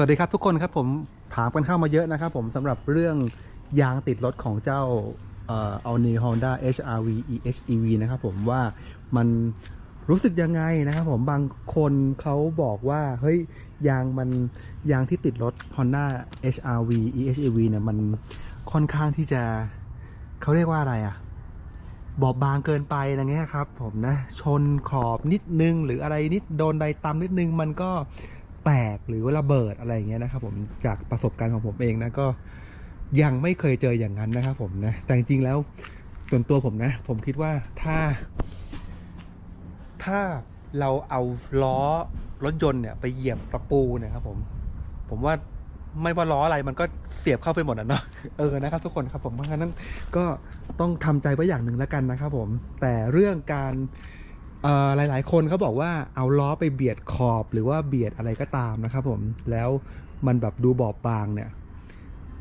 วัสดีครับทุกคนครับผมถามกันเข้ามาเยอะนะครับผมสำหรับเรื่องยางติดรถของเจ้าเอ่อ All New Honda HRV EHEV นะครับผมว่ามันรู้สึกยังไงนะครับผมบางคนเขาบอกว่าเฮ้ยยางมันยางที่ติดรถ Honda HRV EHEV เนี่ยมันค่อนข้างที่จะเขาเรียกว่าอะไรอะบอบบางเกินไปอะไรเงี้ยครับผมนะชนขอบนิดนึงหรืออะไรนิดโดนใดตำนิดนึงมันก็ แตกหรือระเบิดอะไรอย่างเงี้ยนะครับผมจากประสบการณ์ของผมเองนะก็ยังไม่เคยเจออย่างนั้นนะครับผมนะแต่จริงๆแล้วส่วนตัวผมนะ ผมคิดว่าถ้า ถ้าเราเอาล้อรถยนต์เนี่ยไปเหยียบตะปูเนะครับผม ผมว่าไม่ว่าล้ออะไรมันก็เสียบเข้าไปหมดอะเนาะเออนะครับ ทุกคนครับผมเพราะฉะนั้นก็ต้องทำใจไว้อย่างหนึ่งแล้วกันนะครับผม แต่เรื่องการ หลายๆ คนเขาบอกว่าเอาล้อไปเบียดขอบหรือว่าเบียดอะไรก็ตามนะครับผมแล้วมันแบบดูบอบบางเนี่ย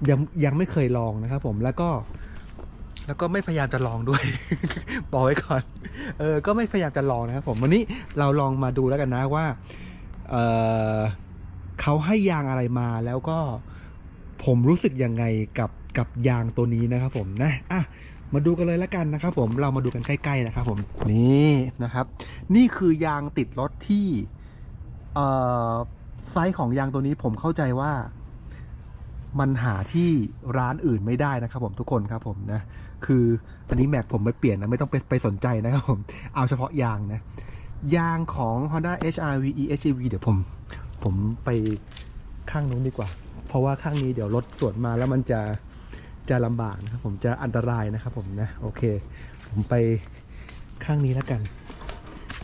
ยังยังไม่เคยลองนะครับผมแล้วก็แล้วก็ไม่พยายามจะลองด้วย บอกไว้ก่อนเออก็ไม่พยายามจะลองนะครับผมวันนี้เราลองมาดูแล้วกันนะว่าเออเขาให้ยางอะไรมาแล้วก็ผมรู้สึกยังไงกับกับยางตัวนี้นะครับผมนะอะ มาดูกันเลยแล้วกันนะครับผมเรามาดูกันใกล้ๆนะครับผมนี่นะครับ นี่คือยางติดรถที่เอ่อไซส์ของยางตัวนี้ผมเข้าใจว่ามันหาที่ร้านอื่นไม่ได้นะครับผมทุกคนครับผมนะคืออันนี้แม็กผมไม่เปลี่ยนนะไม่ต้องไปไปสนใจนะครับผมเอาเฉพาะยางนะยางของ Honda HRV EHEV เดี๋ยวผม ผมไปข้างนู้นดีกว่า เพราะว่าข้างนี้เดี๋ยวรถสวนมาแล้วมันจะ จะลำบากนะครับผมจะอันตรายนะครับผมนะโอเค ผมไปข้างนี้แล้วกัน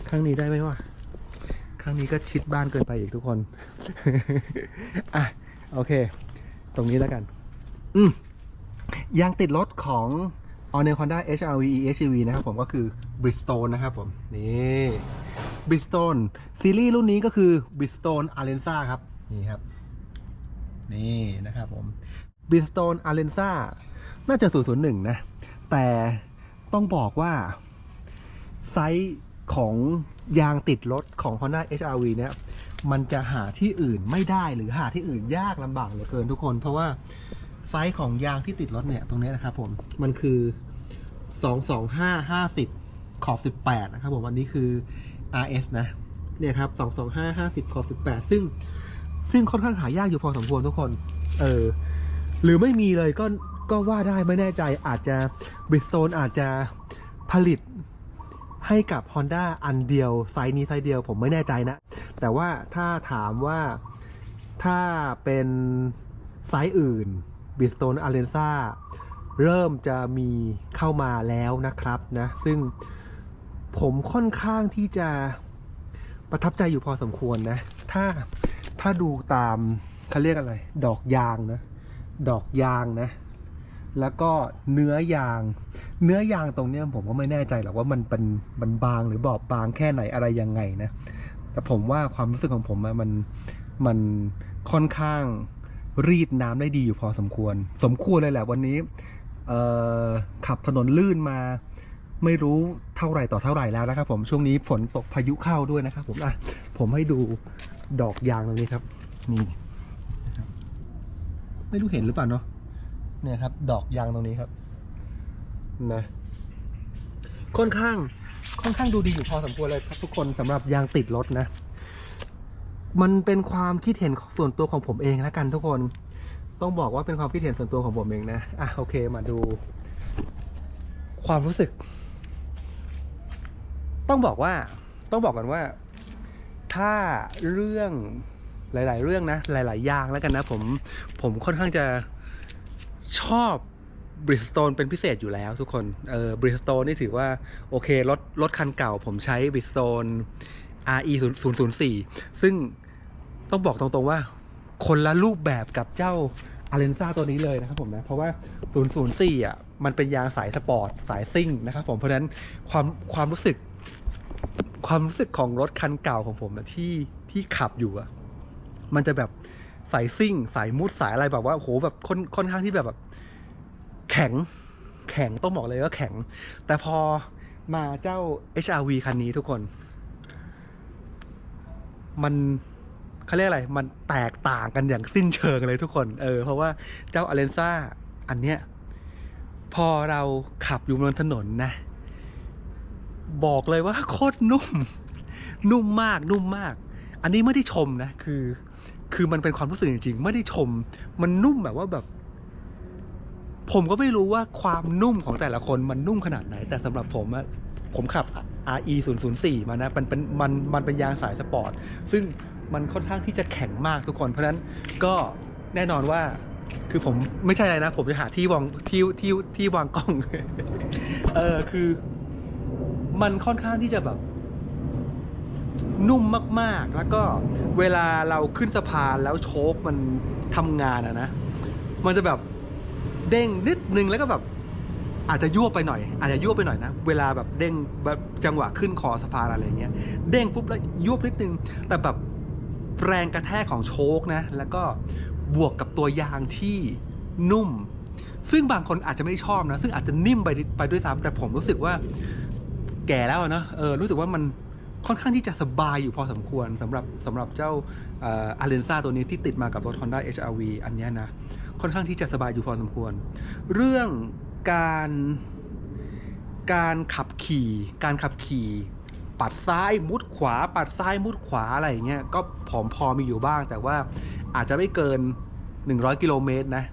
ข้างนี้ได้ไหมวะข้างนี้ก็ชิดบ้านเกินไปอีกทุกคนอะโอเค ตรงนี้แล้วกัน อืมยางติดรถของ All New Honda HRV EHEV นะครับผมก็คือ Bridgestone นะครับผม นี่ Bridgestone ซีรีส์รุ่นนี้ก็คือ Bridgestone Alenza ครับ นี่ครับ นี่นะครับผม b r i s t o n e Alenza น่าจะ 001 นะ แต่ต้องบอกว่า ไซส์ของยางติดรถของ Honda HRV เนี่ยมันจะหาที่อื่นไม่ได้หรือหาที่อื่นยากลำบากเหลือเกินทุกคน เพราะว่าไซส์ของยางที่ติดรถเนี่ยตรงนี้นะครับผม มันคือ 225 50 ขอบ 18 นะครับผมอันนี้คือ RS นะ เนี่ยครับ 225 50 ขอบ 18 ซึ่งซึ่งค่อนข้างหายากอยู่พอสมควรทุกคน เออ หรือไม่มีเลยก็ก็ว่าได้ไม่แน่ใจอาจจะ Bridgestone อาจจะผลิตให้กับ Honda อันเดียวไซส์นี้ไซส์เดียวผมไม่แน่ใจนะ แต่ว่าถ้าถามว่าถ้าเป็นไซส์อื่น Bridgestone Alenza เริ่มจะมีเข้ามาแล้วนะครับนะ ซึ่งผมค่อนข้างที่จะประทับใจอยู่พอสมควรนะ ถ้าถ้าดูตามเขาเรียกอะไร ดอกยางนะ ดอกยางนะ แล้วก็เนื้อยาง เนื้อยางตรงเนี้ยผมก็ไม่แน่ใจหรอกว่ามันเป็นมันบางหรือบอบบางแค่ไหนอะไรยังไงนะ แต่ผมว่าความรู้สึกของผมอะมันมันค่อนข้างรีดน้ำได้ดีอยู่พอสมควร สมควรเลยแหละวันนี้ขับถนนลื่นมา ไม่รู้เท่าไหร่ต่อเท่าไหร่แล้วนะครับผมช่วงนี้ฝนตกพายุเข้าด้วยนะครับผมอะผมให้ดูดอกยางตรงนี้ครับนี่ ไม่รู้เห็นหรือเปล่าเนาะเนี่ยครับ ดอกยางตรงนี้ครับนะค่อนข้างค่อนข้างดูดีอยู่พอสมควรเลยครับทุกคนสำหรับยางติดรถนะ มันเป็นความคิดเห็นส่วนตัวของผมเองแล้วกันทุกคน ต้องบอกว่าเป็นความคิดเห็นส่วนตัวของผมเองนะอะโอเคมาดู ความรู้สึก ต้องบอกว่าต้องบอกกันว่า ถ้าเรื่อง หลาย ๆ เรื่องนะ หลาย ๆ อย่างแล้วกันนะ ผมผมค่อนข้างจะชอบบริสโตนเป็นพิเศษอยู่แล้วทุกคน เออบริสโตนนี่ถือว่า โอเค รถรถคันเก่า ผมใช้บริสโตน RE 0 0 4ซึ่งต้องบอกตรง ๆ ว่า คนละรูปแบบกับเจ้าอาเลนซ่าตัวนี้เลยนะครับผมนะ เพราะว่า 004 อะ มันเป็นยางสายสปอร์ต สายซิ่งนะครับผม เพราะนั้นความความรู้สึก ความรู้สึกของรถคันเก่าของผมนะที่ที่ขับอยู่อะ มันจะแบบสายซิ่ง สายมุดสายอะไรแบบว่าโอ้โหแบบค่อนค่อนข้างที่แบบแบบ แข็งแข็งต้องบอกเลยว่าแข็ง แต่พอมาเจ้า HRV คันนี้ทุกคน มันเขาเรียกอะไร มันแตกต่างกันอย่างสิ้นเชิงเลยทุกคน เออ เพราะว่าเจ้าอเลนซ่าอันเนี้ย พอเราขับอยู่บนถนนนะ บอกเลยว่าโคตรนุ่ม นุ่มมาก นุ่มมาก อันนี้ไม่ได้ชมนะ คือ คือมันเป็นความรู้สึกจริงๆ ไม่ได้ชม มันนุ่มแบบว่าแบบ ผมก็ไม่รู้ว่าความนุ่มของแต่ละคนมันนุ่มขนาดไหน แต่สำหรับผมอะผมขับ RE 0 0 4มานะมันเป็นมันมันเป็นยางสายสปอร์ต ซึ่งมันค่อนข้างที่จะแข็งมากทุกคน เพราะฉะนั้นก็แน่นอนว่าคือผมไม่ใช่อะไรนะ ผมจะหาที่วางที่ที่ที่วางกล้อง เออคือ มันค่อนข้างที่จะแบบ นุ่มมากๆ แล้วก็เวลาเราขึ้นสะพานแล้วโชคมันทำงานอะนะ มันจะแบบเด้งนิดนึงแล้วก็แบบอาจจะยั่วไปหน่อย อาจจะยั่วไปหน่อยนะ เวลาแบบเด้งแบบจังหวะขึ้นคอสะพานอะไรเงี้ย เด้งปุ๊บแล้วยั่วนิดนึง แต่แบบแรงกระแทกของโชคนะ แล้วก็บวกกับตัวยางที่นุ่ม ซึ่งบางคนอาจจะไม่ชอบนะ ซึ่งอาจจะนิ่มไปไปด้วยซ้ำแต่ผมรู้สึกว่าแก่แล้วเนอะเออ รู้สึกว่ามัน ค่อนข้างที่จะสบายอยู่พอสมควรสำหรับสำหรับเจ้าอาเลนซ่าตัวนี้ที่ติดมากับรถ Honda HRV อันนี้นะ ค่อนข้างที่จะสบายอยู่พอสมควร เรื่องการการขับขี่ การขับขี่ปัดซ้ายมุดขวา ปัดซ้ายมุดขวาอะไรอย่างเงี้ยก็ผอมพอมีอยู่บ้าง แต่ว่าอาจจะไม่เกิน 100 กิโลเมตรนะ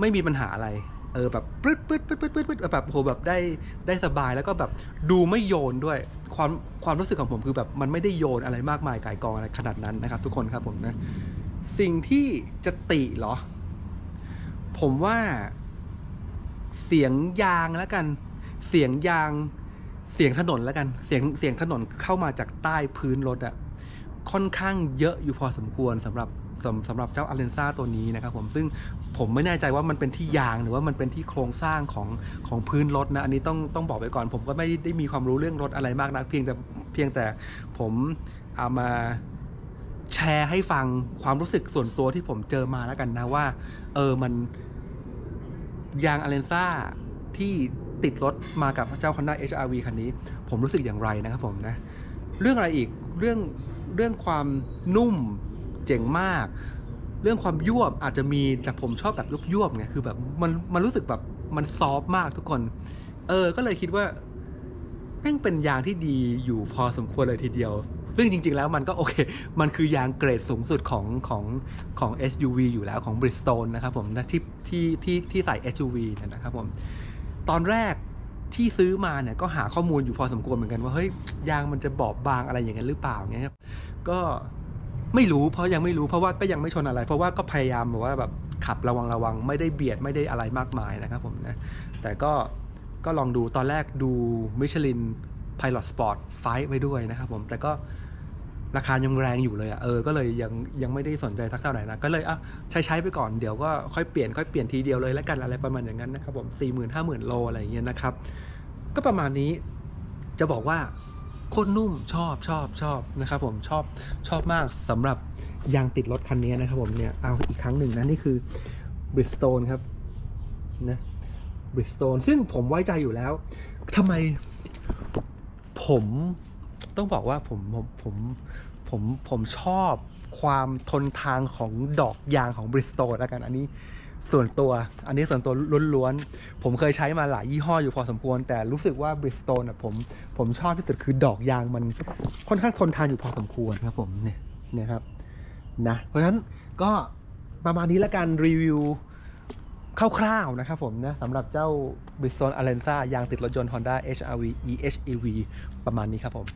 ไม่มีปัญหาอะไร เออแบบปึ๊ดปึ๊ดปึ๊ดปึ๊ดปึ๊ดแบบโหแบบได้ได้สบายแล้วก็แบบดูไม่โยนด้วย ความความรู้สึกของผมคือแบบมันไม่ได้โยนอะไรมากมายกายกองอะไรขนาดนั้นนะครับ ทุกคนครับผมนะสิ่งที่จะติเหรอ ผมว่าเสียงยางแล้วกัน เสียงยางเสียงถนนแล้วกัน เสียงเสียงถนนเข้ามาจากใต้พื้นรถอะค่อนข้างเยอะอยู่พอสมควรสำหรับสำสำหรับเจ้าอาเลนซ่าตัวนี้นะครับผมซึ่ง ผมไม่แน่ใจว่ามันเป็นที่ยางหรือว่ามันเป็นที่โครงสร้างของของพื้นรถนะอันนี้ต้องต้องบอกไว้ก่อน ผมก็ไม่ได้มีความรู้เรื่องรถอะไรมากนักเพียงแต่เพียงแต่ผมเอามาแชร์ให้ฟังความรู้สึกส่วนตัวที่ผมเจอมาแล้วกันนะว่า เออมันยางอเลนซ่าที่ติดรถมากับเจ้า Honda HRV คันนี้ ผมรู้สึกอย่างไรนะครับผมนะ เรื่องอะไรอีกเรื่องเรื่องความนุ่มเจ๋งมาก เรื่องความยวบอาจจะมีแต่ผมชอบแบบยุบยวบๆไงคือแบบมันมันรู้สึกแบบมันซอฟต์มากทุกคน เออ ก็เลยคิดว่าแม่งเป็นยางที่ดีอยู่พอสมควรเลยทีเดียว ซึ่งจริง ๆ แล้วมันก็โอเค มันคือยางเกรดสูงสุดของของของ SUV อยู่แล้วของ Bridgestone นะครับผมนะที่ที่ที่ที่ใส่ SUV เนี่ยนะครับผม ตอนแรกที่ซื้อมาเนี่ยก็หาข้อมูลอยู่พอสมควรเหมือนกันว่าเฮ้ยยางมันจะบอบบางอะไรอย่างนั้นหรือเปล่าเงี้ยครับก็ ไม่รู้เพราะยังไม่รู้เพราะว่าก็ยังไม่ชนอะไร เพราะว่าก็พยายามแบบว่าแบบขับระวังระวังไม่ได้เบียดไม่ได้อะไรมากมายนะครับผมนะแต่ก็ก็ลองดูตอนแรกดูมิชลิน Pilot Sport ไฟไว้ด้วยนะครับผมแต่ก็ราคายังแรงอยู่เลยอะ่ะเออก็เลยยังยังไม่ได้สนใจสักเท่าไหร่นะก็เลยอะใช้ใช้ไปก่อนเดี๋ยวก็ค่อยเปลี่ยนค่อยเปลี่ยนทีเดียวเลยแล้วกันอะไรประมาณอย่างนั้นนะครับผมสี่หมื่นห้าหมื่นโลอะไรอย่างเงี้ยนะครับก็ประมาณนี้จะบอกว่า โคตรนุ่มชอบชอบชอบนะครับผมชอบชอบมากสำหรับยางติดรถคันนี้นะครับผมเนี่ยเอาอีกครั้งหนึ่งนะนี่คือ Bridgestone ครับนะ Bridgestone ซึ่งผมไว้ใจอยู่แล้วทำไมผมต้องบอกว่าผมผมผมผมผมชอบความทนทางของดอกยางของ Bridgestone แล้วกันอันนี้ ส่วนตัว อันนี้ส่วนตัวล้วนๆ ผมเคยใช้มาหลายยี่ห้ออยู่พอสมควร แต่รู้สึกว่า Bridgestone อะผมผมชอบที่สุดคือดอกยางมันค่อนข้างทนทานอยู่พอสมควรครับผมเนี่ยนี่ยครับนะเพราะฉะนั้นก็ประมาณนี้ละกันรีวิวคร่าวๆนะครับผมนะสำหรับเจ้า Bridgestone Alenza ยางติดรถยนต์ Honda HRV EHEV ประมาณนี้ครับผม